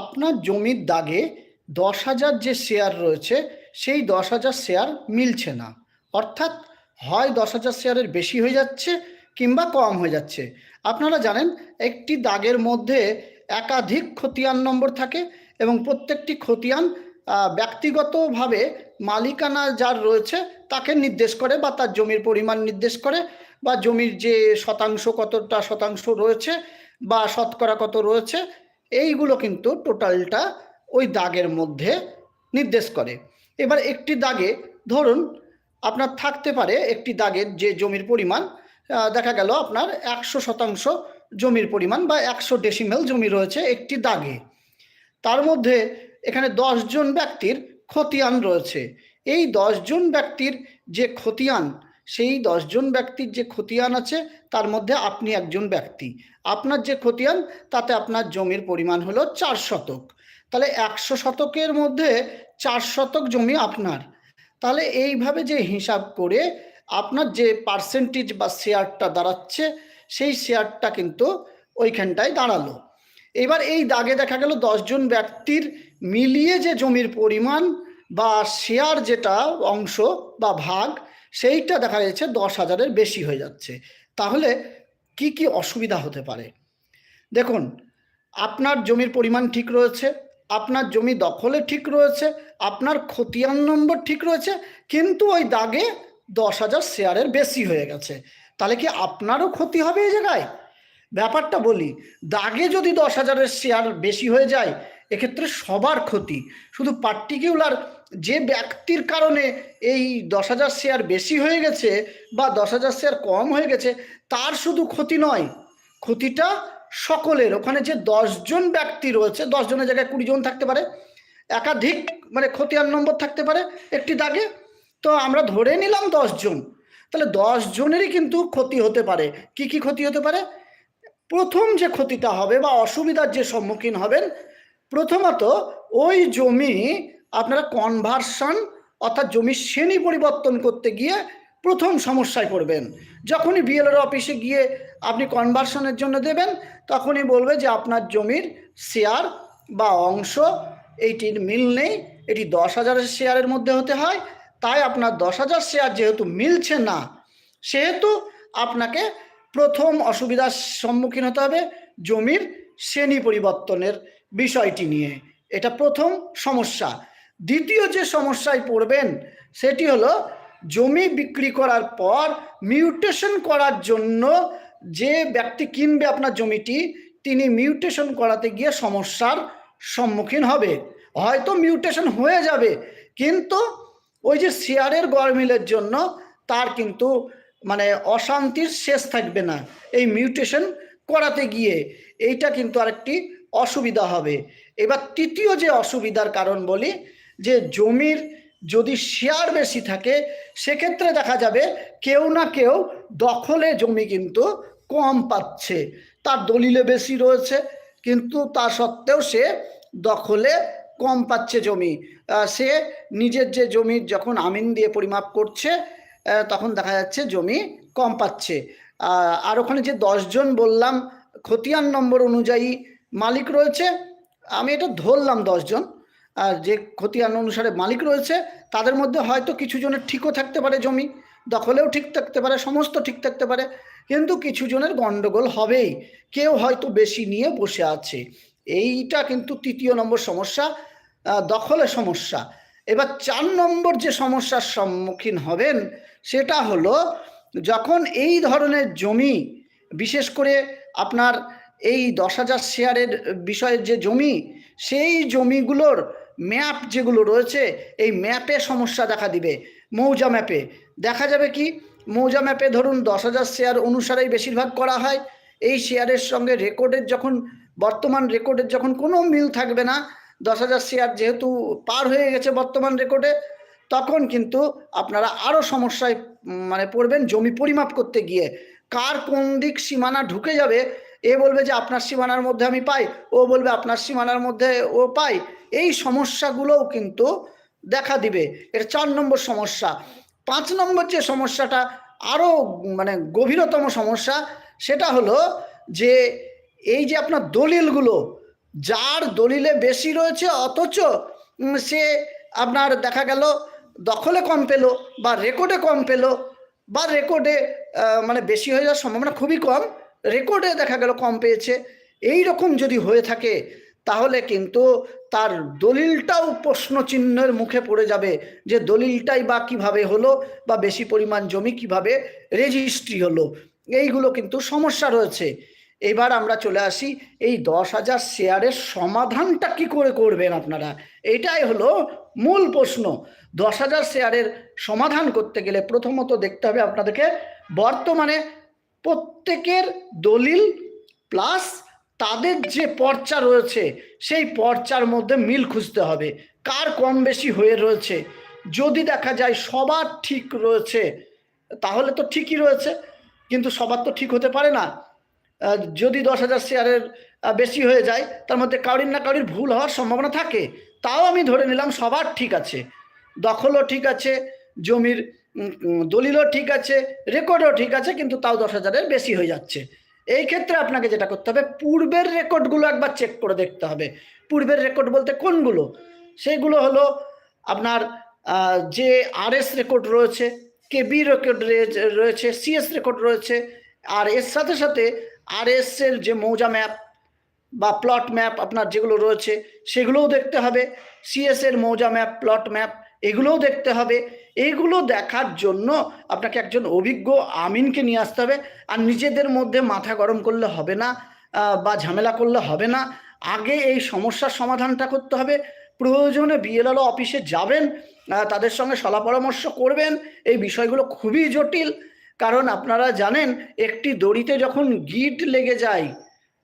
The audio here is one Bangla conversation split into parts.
আপনার জমির দাগে দশ হাজার যে শেয়ার রয়েছে, সেই দশ হাজার শেয়ার মিলছে না। অর্থাৎ হয় দশ হাজার শেয়ারের বেশি হয়ে যাচ্ছে কিংবা কম হয়ে যাচ্ছে। আপনারা জানেন, একটি দাগের মধ্যে একাধিক খতিয়ান নম্বর থাকে এবং প্রত্যেকটি খতিয়ান ব্যক্তিগতভাবে মালিকানা যার রয়েছে তাকে নির্দেশ করে বা তার জমির পরিমাণ নির্দেশ করে বা জমির যে শতাংশ কতটা শতাংশ রয়েছে বা শতকরা কত রয়েছে এইগুলো কিন্তু টোটালটা ওই দাগের মধ্যে নির্দেশ করে। এবার একটি দাগে ধরুন আপনার থাকতে পারে একটি দাগের যে জমির পরিমাণ দেখা গেল আপনার একশো শতাংশ জমির পরিমাণ বা একশো ডেসিমেল জমি রয়েছে একটি দাগে। তার মধ্যে এখানে জন ব্যক্তির খতিয়ান রয়েছে। এই জন ব্যক্তির যে খতিয়ান সেই জন ব্যক্তির যে খতিয়ান আছে, তার মধ্যে আপনি একজন ব্যক্তি। আপনার যে খতিয়ান, তাতে আপনার জমির পরিমাণ হলো চার শতক। তাহলে একশো শতকের মধ্যে চার শতক জমি আপনার। তাহলে এইভাবে যে হিসাব করে আপনার যে পার্সেন্টেজ বা শেয়ারটা দাঁড়াচ্ছে, সেই শেয়ারটা কিন্তু ওইখানটায় দাঁড়াল। এবার এই দাগে দেখা গেল দশজন ব্যক্তির মিলিয়ে যে জমির পরিমাণ বা শেয়ার যেটা অংশ বা ভাগ সেইটা দেখা যাচ্ছে দশ হাজারের বেশি হয়ে যাচ্ছে। তাহলে কি কি অসুবিধা হতে পারে? দেখুন, আপনার জমির পরিমাণ ঠিক রয়েছে, আপনার জমি দখলে ঠিক রয়েছে, আপনার খতিয়ান নম্বর ঠিক রয়েছে, কিন্তু ওই দাগে দশ হাজার শেয়ারের বেশি হয়ে গেছে। তাহলে কি আপনারও ক্ষতি হবে এই জায়গায়? ব্যাপারটা বলি, দাগে যদি দশ হাজারের শেয়ার বেশি হয়ে যায়, এক্ষেত্রে সবার ক্ষতি। শুধু পার্টিকুলার যে ব্যক্তির কারণে এই দশ হাজার শেয়ার বেশি হয়ে গেছে বা দশ হাজার শেয়ার কম হয়ে গেছে, তার শুধু ক্ষতি নয়, ক্ষতিটা সকলের। ওখানে যে দশজন ব্যক্তি রয়েছে দশজনের জায়গায় কুড়ি জন থাকতে পারে, একাধিক মানে খতিয়ান নম্বর থাকতে পারে একটি দাগে, তো আমরা ধরে নিলাম দশজন তাহলে জনেরই কিন্তু ক্ষতি হতে পারে। কি কি ক্ষতি হতে পারে? প্রথম যে ক্ষতিটা হবে বা অসুবিধার যে সম্মুখীন হবেন, প্রথমত ওই জমি আপনারা কনভার্সন অর্থাৎ জমির শ্রেণি পরিবর্তন করতে গিয়ে প্রথম সমস্যায় পড়বেন। যখনই বিএলআর অফিসে গিয়ে আপনি কনভার্সনের জন্য দেবেন, তখনই বলবে যে আপনার জমির শেয়ার বা অংশ এইটির মিল নেই, এটি দশ হাজারের শেয়ারের মধ্যে হতে হয়, তাই আপনার দশ হাজার শেয়ার যেহেতু মিলছে না, সেহেতু আপনাকে প্রথম অসুবিধার সম্মুখীন হতে হবে জমির শ্রেণি পরিবর্তনের বিষয়টি নিয়ে। এটা প্রথম সমস্যা। দ্বিতীয় যে সমস্যায় পড়বেন, সেটি হলো জমি বিক্রি করার পর মিউটেশন করার জন্য যে ব্যক্তি কিনবে আপনার জমিটি, তিনি মিউটেশন করাতে গিয়ে সমস্যার সম্মুখীন হবে। হয়তো মিউটেশন হয়ে যাবে, কিন্তু ওই যে শেয়ারের গরমিলের জন্য তার কিন্তু মানে অশান্তির শেষ থাকবে না এই মিউটেশন করাতে গিয়ে। এইটা কিন্তু আরেকটি অসুবিধা হবে। এবার তৃতীয় যে অসুবিধার কারণ বলি যে জমির যদি শেয়ার বেশি থাকে, সেক্ষেত্রে দেখা যাবে কেউ না কেউ দখলে জমি কিন্তু কম পাচ্ছে। তার দলিলে বেশি রয়েছে, কিন্তু তা সত্ত্বেও সে দখলে কম পাচ্ছে জমি। সে নিজের যে জমির যখন আমিন দিয়ে পরিমাপ করছে তখন দেখা যাচ্ছে জমি কম পাচ্ছে। আর ওখানে যে দশজন বললাম, খতিয়ান নম্বর অনুযায়ী মালিক রয়েছে, আমি এটা ধরলাম দশজন আর যে খতিয়ান অনুসারে মালিক রয়েছে, তাদের মধ্যে হয়তো কিছু জনের ঠিকও থাকতে পারে জমি, দখলেও ঠিক থাকতে পারে, সমস্ত ঠিক থাকতে পারে, কিন্তু কিছু জনের গন্ডগোল হবেই। কেউ হয়তো বেশি নিয়ে বসে আছে। এইটা কিন্তু তৃতীয় নম্বর সমস্যা দখলের সমস্যা। এবার চার নম্বর যে সমস্যার সম্মুখীন হবেন, সেটা হলো যখন এই ধরনের জমি, বিশেষ করে আপনার এই দশ হাজার শেয়ারের বিষয়ের যে জমি, সেই জমিগুলোর ম্যাপ যেগুলো রয়েছে, এই ম্যাপে সমস্যা দেখা দিবে। মৌজা ম্যাপে। দেখা যাবে কি? মৌজা ম্যাপে ধরুন দশ হাজার শেয়ার অনুসারেই বেশিরভাগ করা হয়। এই শেয়ারের সঙ্গে রেকর্ডের যখন, বর্তমান রেকর্ডের যখন কোনো মিল থাকবে না, দশ হাজার শেয়ার যেহেতু পার হয়ে গেছে বর্তমান রেকর্ডে, তখন কিন্তু আপনারা আরও সমস্যায় মানে পড়বেন জমি পরিমাপ করতে গিয়ে। কার কোন দিক সীমানা ঢুকে যাবে এ বলবে যে আপনার সীমানার মধ্যে আমি পাই, ও বলবে আপনার সীমানার মধ্যে ও পাই। এই সমস্যাগুলোও কিন্তু দেখা দিবে। এটা চার নম্বর সমস্যা। পাঁচ নম্বর যে সমস্যাটা, আরও মানে গভীরতম সমস্যা, সেটা হলো যে এই যে আপনার দলিলগুলো, যার দলিলে বেশি রয়েছে, অথচ সে আপনার দেখা গেল দখলে কম পেল, বা রেকর্ডে কম পেল, বা রেকর্ডে মানে বেশি হয়ে যাওয়ার সম্ভাবনা খুবই কম রেকর্ডে দেখা গেল কম পেয়েছে। এই রকম যদি হয়ে থাকে, তাহলে কিন্তু তার দলিলটাও প্রশ্ন চিহ্নের মুখে পড়ে যাবে যে দলিলটাই বা কীভাবে হলো বা বেশি পরিমাণ জমি কীভাবে রেজিস্ট্রি হলো। এইগুলো কিন্তু সমস্যা রয়েছে। এবার আমরা চলে আসি, এই দশ হাজার শেয়ারের সমাধানটা কি করে করবেন আপনারা? এটাই হলো মূল প্রশ্ন। দশ হাজার শেয়ারের সমাধান করতে গেলে প্রথমত দেখতে হবে আপনাদেরকে বর্তমানে প্রত্যেকের দলিল প্লাস তাদের যে পর্চা রয়েছে, সেই পর্চার মধ্যে মিল খুঁজতে হবে। কার কম বেশি হয়ে রয়েছে? যদি দেখা যায় সবার ঠিক রয়েছে, তাহলে তো ঠিকই রয়েছে, কিন্তু সবার তো ঠিক হতে পারে না। যদি দশ হাজার শেয়ারের বেশি হয়ে যায়, তার মধ্যে কাউরির না কাউরির ভুল হওয়ার সম্ভাবনা থাকে। তাও আমি ধরে নিলাম সবার ঠিক আছে। দখলও ঠিক আছে, জমির দলিলও ঠিক আছে, রেকর্ডও ঠিক আছে, কিন্তু তাও দশ হাজারের বেশি হয়ে যাচ্ছে। এই ক্ষেত্রে আপনাকে যেটা করতে হবে, পূর্বের রেকর্ডগুলো একবার চেক করে দেখতে হবে। পূর্বের রেকর্ড বলতে কোনগুলো? সেগুলো হলো আপনার যে আরএস রেকর্ড রয়েছে কেবি রেকর্ড রয়েছে সিএস রেকর্ড রয়েছে, আর এর সাথে সাথে আরএস এর যে মৌজা ম্যাপ বা প্লট ম্যাপ আপনার যেগুলো রয়েছে, সেগুলোও দেখতে হবে। সিএস এর মৌজা ম্যাপ প্লট ম্যাপ এগুলোও দেখতে হবে। এইগুলো দেখার জন্য আপনাকে একজন অভিজ্ঞ আমিনকে নিয়ে আসতে হবে। আর নিজেদের মধ্যে মাথা গরম করলে হবে না বা ঝামেলা করলে হবে না। আগে এই সমস্যার সমাধানটা করতে হবে। প্রয়োজনে বিএলআরও অফিসে যাবেন তাদের সঙ্গে সলা পরামর্শ করবেন। এই বিষয়গুলো খুবই জটিল। কারণ আপনারা জানেন, একটি দড়িতে যখন গিট লেগে যায়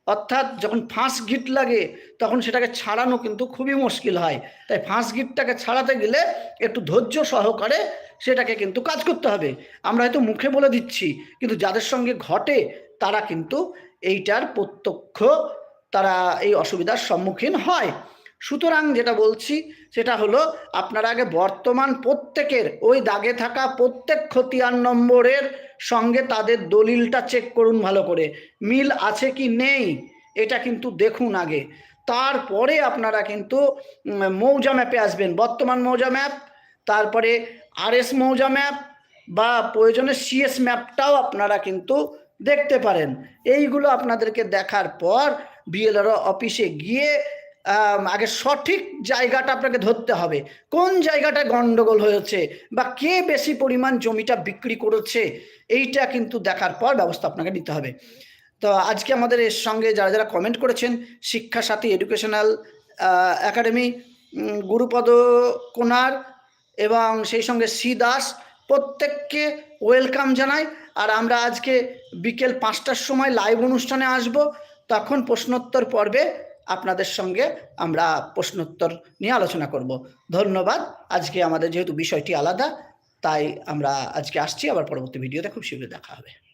অর্থাৎ যখন ফাঁস গিট লাগে, তখন সেটাকে ছাড়ানো কিন্তু খুবই মুশকিল হয়। তাই ফাঁস গিটটাকে ছাড়াতে গেলে একটু ধৈর্য সহকারে সেটাকে কিন্তু কাজ করতে হবে। আমরা হয়তো মুখে বলে দিচ্ছি, কিন্তু যাদের সঙ্গে ঘটে, তারা কিন্তু এইটার প্রত্যক্ষ, তারা এই অসুবিধার সম্মুখীন হয়। সুতরাং যেটা বলছি, সেটা হলো আপনারা আগে বর্তমান প্রত্যেকের, ওই দাগে থাকা প্রত্যেক খতিয়ান নম্বরের সঙ্গে তাদের দলিলটা চেক করুন ভালো করে। মিল আছে কি নেই, এটা কিন্তু দেখুন আগে। তারপরে আপনারা কিন্তু মৌজা ম্যাপে আসবেন। বর্তমান মৌজা ম্যাপ তারপরে আরএস মৌজা ম্যাপ বা প্রয়োজনে সিএস ম্যাপটাও আপনারা কিন্তু দেখতে পারেন। এইগুলো আপনাদেরকে দেখার পর বিএলআর অফিসে গিয়ে আগে সঠিক জায়গাটা আপনাকে ধরতে হবে। কোন জায়গাটায় গন্ডগোল হয়েছে বা কে বেশি পরিমাণ জমিটা বিক্রি করেছে, এইটা কিন্তু দেখার পর ব্যবস্থা আপনাকে নিতে হবে। তো আজকে আমাদের এর সঙ্গে যারা যারা কমেন্ট করেছেন শিক্ষা সাথী এডুকেশনাল একাডেমি গুরুপদ কোনার এবং সেই সঙ্গে সি দাস, প্রত্যেককে ওয়েলকাম জানাই। আর আমরা আজকে বিকেল পাঁচটার সময় লাইভ অনুষ্ঠানে আসব। তখন প্রশ্নোত্তর পর্বে আপনাদের সঙ্গে আমরা প্রশ্নোত্তর নিয়ে আলোচনা করব। ধন্যবাদ। আজকে আমাদের যেহেতু বিষয়টি আলাদা, তাই আমরা আজকে আসছি, আবার পরবর্তী ভিডিওতে খুব শীঘ্রই দেখা হবে।